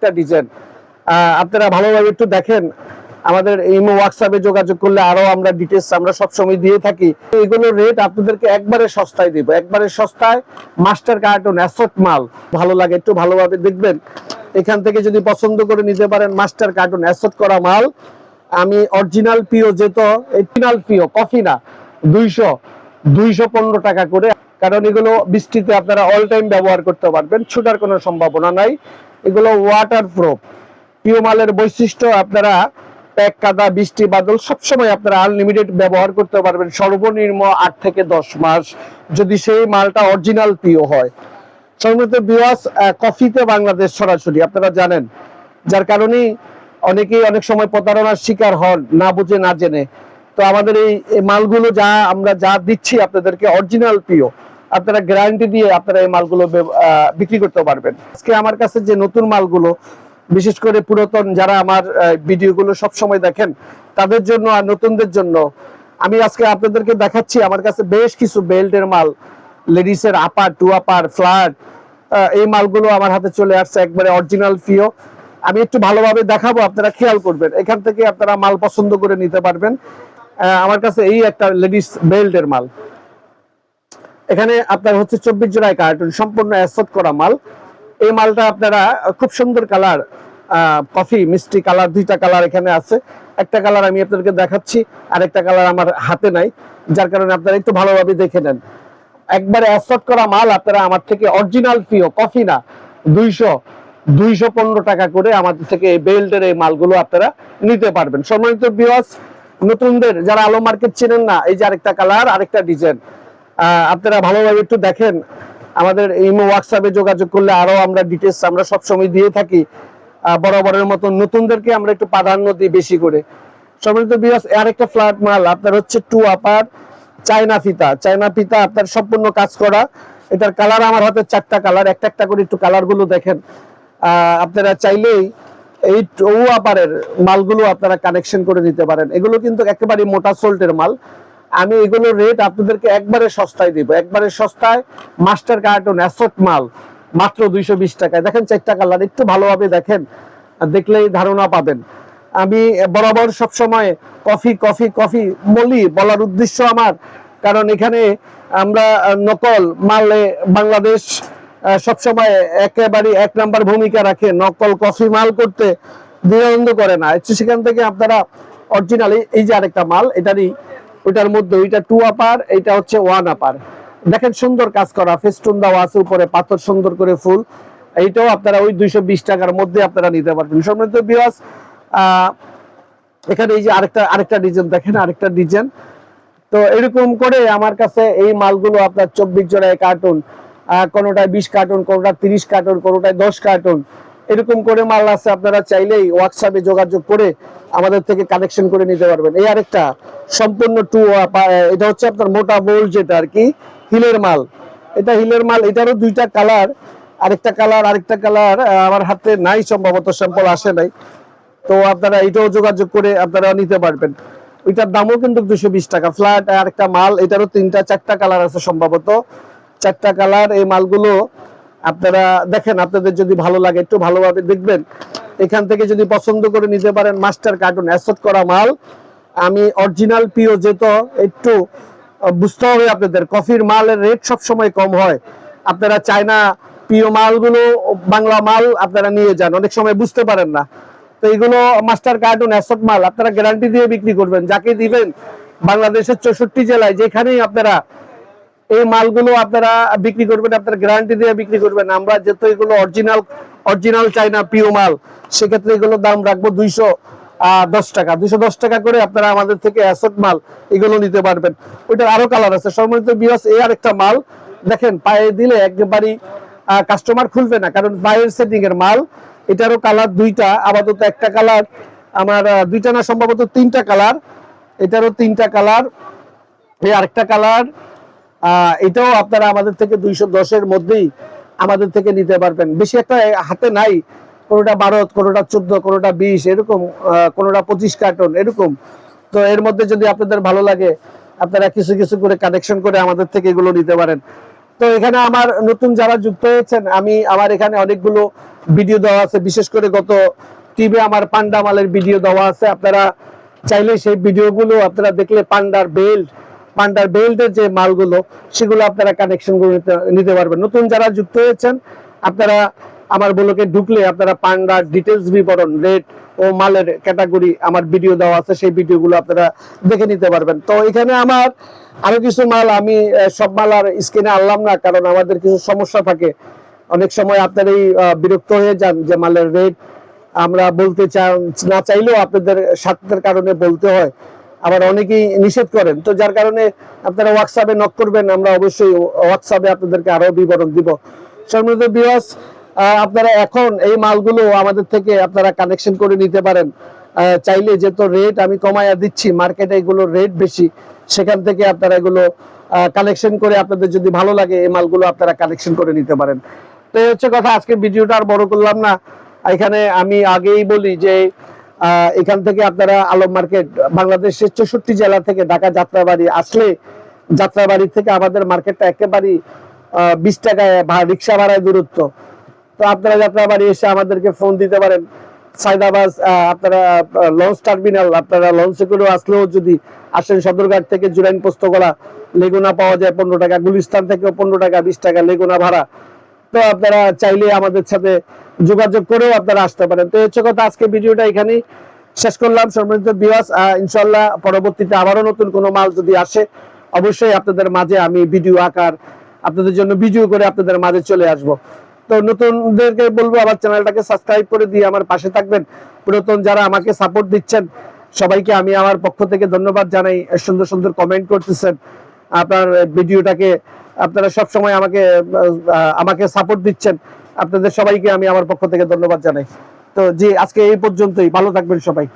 একটা ডিজাইন আপনারা ভালোভাবে একটু দেখেন, আমাদের ইমো হোয়াটসঅ্যাপে যোগাযোগ করলে আরও আমরা ডিটেলস আমরা সবসময় দিয়ে থাকি। এগুলোর রেট আপনাদেরকে একবারে সস্তায় দিব। একবারে সস্তায় মাস্টার কার্টুন অ্যাসট মাল। ভালো লাগে, একটু ভালোভাবে দেখবেন। এখান থেকে যদি পছন্দ করে নিতে পারেন মাস্টার কার্টুন অ্যাসট করা মাল। আমি অরিজিনাল পিও যেত অরিজিনাল পিও কফি না, দুইশো দুইশো পনেরো টাকা করে। কারণ এগুলো বৃষ্টিতে আপনারা অল টাইম ব্যবহার করতে পারবেন, ছুটার কোনো সম্ভাবনা নাই। এগুলো ওয়াটার প্রুফ পিওমালের বৈশিষ্ট্য আপনারা প্যাক কাদা, বৃষ্টি, বাদল সবসময় আপনারা আনলিমিটেড ব্যবহার করতে পারবেন। সর্বনিম্ন আট থেকে দশ মাস যদি সেই মালটা অরিজিনাল পিও হয়। সম্মানিত বিওয়াস কফিতে বাংলাদেশ সরাসরি, আপনারা জানেন। যার কারণেই অনেকেই অনেক সময় প্রতারণার শিকার হন, না বুঝে, না জেনে। তো আমাদের এই মালগুলো যা, আমরা যা দিচ্ছি আপনাদেরকে অরিজিনাল পিও আপনারা গ্যারান্টি দিয়ে আপনারা এই মালগুলো বিক্রি করতে পারবেন। আজকে আমার কাছে যে নতুন মালগুলো, বিশেষ করে পুরাতন যারা আমার ভিডিওগুলো সব সময় দেখেন, তাদের জন্য আর নতুনদের জন্য, আমি আজকে আপনাদেরকে দেখাচ্ছি আমার কাছে বেশ কিছু বেল্টের মাল, লেডিসের আপার টু আপার ফ্ল্যাট এই মালগুলো আমার হাতে চলে আসছে, একবারে অরিজিনাল ফিও আমি একটু ভালোভাবে দেখাবো, আপনারা খেয়াল করবেন। এখান থেকে আপনারা মাল পছন্দ করে নিতে পারবেন। আমার কাছে এই একটা লেডিস বেল্টের মাল। এখানে আপনার হচ্ছে চব্বিশ জোড়ায় কার্টুন সম্পূর্ণ অ্যাসট করা মাল। এই মালটা আপনারা খুব সুন্দর কালার কফি মিষ্টি কালার দুইটা কালার এখানে আছে। একটা কালার আমি আপনাদেরকে দেখাচ্ছি আর একটা কালার আমার হাতে নাই, যার কারণে আপনারা একটু ভালোভাবে দেখে নেন। একবারে অ্যাসট করা মাল, আপনারা আমার থেকে অরিজিনাল পিও কফি না, দুইশো দুইশো পনেরো টাকা করে আমাদের থেকে এই বেল্টের এই মালগুলো আপনারা নিতে পারবেন। সম্মানিত বিওয়াস নতুনদের, যারা আলো মার্কেট চেনেন না, এই যে আরেকটা কালার আরেকটা ডিজাইন আপনারা ভালোভাবে একটু দেখেন। আমাদের ইমো হোয়াটসঅ্যাপে যোগাযোগ করলে আরও আমরা ডিটেলস আমরা সবসময় দিয়ে থাকি। বরাবরের মতো নতুনদেরকে আমরা একটু প্রাধান্য দিই বেশি করে। সম্মানিত বিয়াস আরেকটা ফ্ল্যাট মাল, আপনার হচ্ছে টু আপার চায়না ফিতা। চায়না ফিতা, আপনার সম্পূর্ণ কাজ করা। এটার কালার আমার হাতে চারটা কালার একটা একটা করে একটু কালারগুলো দেখেন। আপনারা চাইলেই এই টু আপারের মালগুলো আপনারা কানেকশন করে নিতে পারেন। এগুলো কিন্তু একেবারে মোটা সোল্টের মাল। আমি এগুলোর রেট আপনাদেরকে একবারে সস্তায় দিব। একবারে সস্তায় মাস্টার কার্টুন অ্যাসট মাল, মাত্র দুইশো বিশ টাকায়। দেখেন চারটা কালার একটু ভালোভাবে দেখেন, দেখলেই ধারণা পাবেন। আমি বরাবর সব সময় কফি কফি কফি বলি, বলার উদ্দেশ্য আমার। কারণ এখানে আমরা নকল মালে বাংলাদেশ সবসময় একেবারে এক নাম্বার ভূমিকা রাখে। নকল কফি মাল করতে দ্বিধানন্দ করে না। সেখান থেকে আপনারা অরিজিনালি এই যে আরেকটা মাল, এটারই ওইটার মধ্যে ওইটা টু আপার এইটা হচ্ছে ওয়ান আপার দেখেন সুন্দর কাজ করা, ফেস্টুন দেওয়া আছে উপরে, পাথর সুন্দর করে ফুল। এইটাও আপনারা ওই দুইশো বিশ টাকার মধ্যে আপনারা নিতে পারবেন। সম্মানিত বিয়াস এখানে এই যে আরেকটা আরেকটা ডিজাইন দেখেন, আরেকটা ডিজাইন। তো এরকম করে আমার কাছে এই মালগুলো আপনার চব্বিশ জোড়ায় কার্টুন কোনোটায় বিশ কার্টুন কোনোটা তিরিশ কার্টুন কোনোটায় দশ কার্টুন এরকম করে মাল আছে, আপনারা চাইলেই হোয়াটসঅ্যাপে যোগাযোগ করে আমাদের থেকে কানেকশন করে নিতে পারবেন। এই আরেকটা সম্পূর্ণ টু এটা হচ্ছে আপনার মোটা বোল্ট যেটা আর কি, হিলের মাল। এটা হিলের মাল, এটারও দুইটা কালার আরেকটা কালার আরেকটা কালার আমার হাতে নাই সম্ভবত স্যাম্পল আসে নাই। তো আপনারা এটাও যোগাযোগ করে আপনারা নিতে পারবেন। ওইটার দামও কিন্তু দুশো বিশ টাকা। ফ্ল্যাট আরেকটা মাল, এটারও তিনটা, চারটা কালার আছে সম্ভবত। চারটা কালার এই মালগুলো আপনারা দেখেন, আপনাদের যদি ভালো লাগে, একটু ভালোভাবে দেখবেন। এখান থেকে যদি পছন্দ করে নিতে পারেন মাস্টার কার্টুন, অ্যাসট করা মাল। আমি অরিজিনাল পিও যেত, একটু বুঝতে হবে আপনাদের, কফির মালের রেট সব সময় কম হয়। আপনারা চায়না পিও মালগুলো, বাংলা মাল আপনারা নিয়ে যান, অনেক সময় বুঝতে পারেন না। তো এগুলো মাস্টার কার্টুন, অ্যাসট মাল, আপনারা গ্যারান্টি দিয়ে বিক্রি করবেন। যাকে দিবেন, বাংলাদেশের চৌষট্টি জেলায় যেখানেই আপনারা এই মালগুলো আপনারা বিক্রি করবেন, আপনারা গ্যারান্টি দিয়ে বিক্রি করবেন। আমরা যেহেতু এগুলো অরিজিনাল অরিজিনাল চাইনা পিও মাল, সেক্ষেত্রে এগুলো দাম রাখব দুইশো দশ টাকা। দুইশো দশ টাকা করে আপনারা আমাদের থেকে অ্যাসট মাল এগুলো নিতে পারবেন। ওইটার আরও কালার আছে। সম্মানিত বিয়াস এই আরেকটা মাল, দেখেন, পায়ে দিলে একেবারেই কাস্টমার খুলবে না, কারণ পায়ের সেটিং এর মাল, এটারও কালার দুইটা, আপাতত একটা কালার আমার দুইটা না, সম্ভবত তিনটা কালার এটারও তিনটা কালার এই আরেকটা কালার এটাও আপনারা আমাদের থেকে দুইশো দশের মধ্যেই আমাদের থেকে নিতে পারবেন। বেশি একটা হাতে নাই, কোনোটা বারো, কোনোটা চোদ্দ, কোনোটা বিশ, এরকম কোনোটা পঁচিশ কার্টন, এরকম। তো এর মধ্যে যদি আপনাদের ভালো লাগে, আপনারা কিছু কিছু করে কানেকশন করে আমাদের থেকে এগুলো নিতে পারেন। তো এখানে আমার নতুন যারা যুক্ত হয়েছেন, আমি আমার এখানে অনেকগুলো ভিডিও দেওয়া আছে। বিশেষ করে গত টিভি আমার পান্ডা মালের ভিডিও দেওয়া আছে। আপনারা চাইলে সেই ভিডিওগুলো আপনারা দেখলে পান্ডার বেল্ট পান্ডার বেল্টের যে মালগুলো, সেগুলো আপনারা কানেকশন নিতে- পারবেন। নতুন যারা যুক্ত হয়েছেন, আপনারা আমার ব্লকে ঢুকলে আপনারা পান্ডার ডিটেলস বিবরণ রেট ও মালের ক্যাটাগরি আমার ভিডিও দেওয়া আছে, সেই ভিডিওগুলো আপনারা দেখে নিতে পারবেন। তো এখানে আমার আরও কিছু মাল, আমি সব মাল আর স্ক্রিনে আনলাম না, কারণ আমাদের কিছু সমস্যা থাকে। অনেক সময় আপনারাই বিরক্ত হয়ে যান যে মালের রেট আমরা বলতে চান, না চাইলেও আপনাদের স্বার্থের কারণে বলতে হয়। আবার অনেকেই নিষেধ করেন। তো যার কারণে আপনারা হোয়াটসঅ্যাপে নক করবেন, আমরা অবশ্যই হোয়াটসঅ্যাপে আপনাদেরকে আরও বিবরণ দিব। সম্মানিত আপনারা এখন এই মালগুলো আমাদের থেকে আপনারা কানেকশন করে নিতে পারেন। চাইলে যে তো রেট আমি কমায়া দিচ্ছি মার্কেটে এগুলো রেট বেশি, সেখান থেকে আপনারা এগুলো কালেকশন করে আপনাদের যদি ভালো লাগে, এই মালগুলো আপনারা কালেকশন করে নিতে পারেন। তো এই হচ্ছে কথা, আজকে ভিডিওটা আর বড় করলাম না। এখানে আমি আগেই বলি যে এখান থেকে আপনারা আলম মার্কেট, বাংলাদেশের চৌষট্টি জেলা থেকে ঢাকা যাত্রাবাড়ি আসলে যাত্রাবাড়ি থেকে আমাদের মার্কেটটা একেবারেই বিশ টাকায় রিক্সা ভাড়ায় দূরত্ব। তো আপনারা যাত্রাবাড়ি এসে আমাদেরকে ফোন দিতে পারেন। সাইদাবাস আপনারা লঞ্চ টার্মিনাল, আপনারা লঞ্চে করেও আসলেও যদি আসেন সদরঘাট থেকে জুরাইন পোস্তগোলা, লেগুনা পাওয়া যায় পনেরো টাকা, গুলিস্তান থেকেও পনেরো টাকা, বিশ টাকা লেগুনা ভাড়া। তো আপনারা চাইলে আমাদের সাথে যোগাযোগ করেও আপনারা আসতে পারেন। তো হচ্ছে কথা, আজকে ভিডিওটা এখানেই শেষ করলাম। সম্মানিত বিওয়াস ইনশাল্লাহ পরবর্তীতে আবারও নতুন কোনো মাল যদি আসে, অবশ্যই আপনাদের মাঝে আমি ভিডিও আকার, আপনাদের জন্য ভিডিও করে আপনাদের মাঝে চলে আসব। তো নতুনদেরকে বলব, আমার চ্যানেলটাকে সাবস্ক্রাইব করে দিয়ে আমার পাশে থাকবেন। পুরাতন যারা আমাকে সাপোর্ট দিচ্ছেন, সবাইকে আমি আমার পক্ষ থেকে ধন্যবাদ জানাই। সুন্দর সুন্দর কমেন্ট করতেছেন। আপনার ভিডিওটাকে আপনারা সব সময় আমাকে আমাকে সাপোর্ট দিচ্ছেন। আপনাদের সবাইকে আমি আমার পক্ষ থেকে ধন্যবাদ জানাই। তো জি, আজকে এই পর্যন্তই। ভালো থাকবেন সবাই।